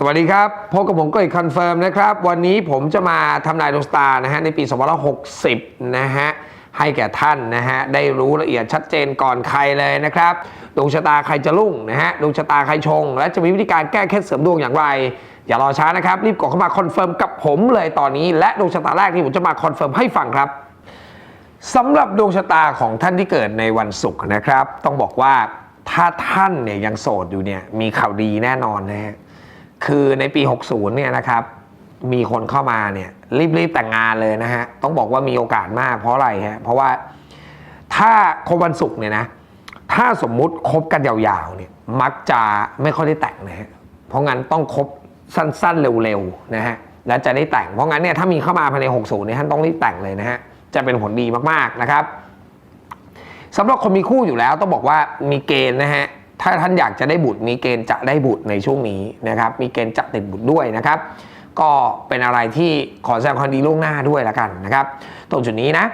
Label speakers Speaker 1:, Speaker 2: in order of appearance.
Speaker 1: สวัสดีครับพบกับผมก็อีกคอนเฟิร์มนะครับ วันนี้ผมจะมาทำนายดวงชะตานะฮะในปี 2560 นะฮะ ให้แก่ท่านนะฮะ ได้รู้ละเอียดชัดเจนก่อนใครเลยนะครับ ดวงชะตาใครจะรุ่งนะฮะ ดวงชะตาใครชง และจะมีวิธีการแก้เคล็ดเสริมดวงอย่างไร อย่ารอช้านะครับ รีบกดเข้ามาคอนเฟิร์มกับผมเลยตอนนี้ และดวงชะตาแรกที่ผมจะมาคอนเฟิร์มให้ฟังครับสำหรับดวงชะตาของท่านที่เกิดในวันศุกร์นะครับ ต้องบอกว่าถ้าท่านเนี่ยยังโสดอยู่เนี่ยมีข่าวดีแน่นอนนะฮะ คือในปี 60 เนี่ยนะครับ มีคนเข้ามาเนี่ยรีบๆแต่งงานเลยนะฮะ ต้องบอกว่ามีโอกาสมากเพราะอะไรฮะ เพราะว่าถ้าคบวันศุกร์เนี่ยนะ ถ้าสมมุติคบกันยาวๆเนี่ยมักจะไม่ค่อยได้แต่งนะฮะ เพราะงั้นต้องคบสั้นๆเร็วๆนะฮะ แล้วจะได้แต่ง เพราะงั้นเนี่ยถ้ามีเข้ามาภายใน 60 เนี่ยท่านต้องรีบแต่งเลยนะฮะ จะเป็นผลดีมากๆนะครับสำหรับคนมีคู่อยู่แล้วต้องบอกว่ามีเกณฑ์นะฮะ ถ้าท่านอยากจะได้บุตรมีเกณฑ์จะได้บุตรในช่วงนี้นะครับ มีเกณฑ์จะติดบุตรด้วยนะครับ ก็เป็นอะไรที่ขอแสดงความดีล่วงหน้าด้วยละกันนะครับ ตรงจุดนี้นะ